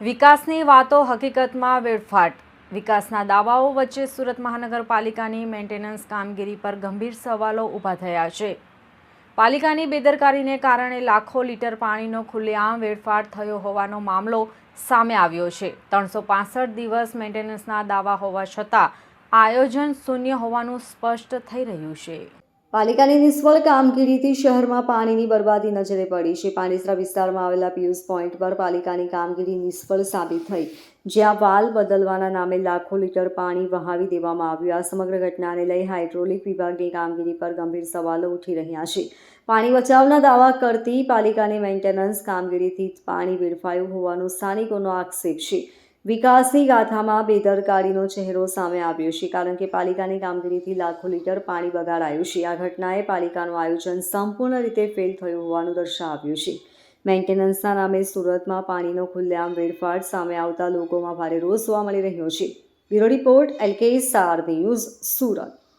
વિકાસની વાતો હકીકતમાં વેડફાટ. વિકાસના દાવાઓ વચ્ચે સુરત મહાનગરપાલિકાની મેન્ટેનન્સ કામગીરી પર ગંભીર સવાલો ઊભા થયા છે. પાલિકાની બેદરકારીને કારણે લાખો લીટર પાણીનો ખુલ્લેઆમ વેડફાટ થયો હોવાનો મામલો સામે આવ્યો છે. ત્રણસો દિવસ મેન્ટેનન્સના દાવા હોવા છતાં આયોજન શૂન્ય હોવાનું સ્પષ્ટ થઈ રહ્યું છે. પાલિકાની નિષ્ફળ કામગીરીથી શહેરમાં પાણીની બરબાદી નજરે પડી છે. પાણીસરા વિસ્તારમાં આવેલા પિયુસ પોઈન્ટ પર પાલિકાની કામગીરી નિષ્ફળ સાબિત થઈ. જ્યાં વાલ બદલવાના નામે લાખો લીટર પાણી વહાવી દેવામાં આવ્યું. આ સમગ્ર ઘટનાને લઈ હાઇડ્રોલિક વિભાગની કામગીરી પર ગંભીર સવાલો ઉઠી રહ્યા છે. પાણી બચાવના દાવા કરતી પાલિકાની મેન્ટેનન્સ કામગીરીથી પાણી વેડફાયું હોવાનો સ્થાનિકોનો આક્ષેપ છે. વિકાસની ગાથામાં બેદરકારીનો ચહેરો સામે આવ્યો છે, કારણ કે પાલિકાની કામગીરીથી લાખો લીટર પાણી બગાડાયું છે. આ ઘટનાએ પાલિકાનું આયોજન સંપૂર્ણ રીતે ફેલ થયું હોવાનું દર્શાવ્યું છે. મેન્ટેનન્સના નામે સુરતમાં પાણીનો ખુલ્લેઆમ વેડફાટ સામે આવતા લોકોમાં ભારે રોષ જોવા મળી રહ્યો છે. Bureau report, L K star news Surat.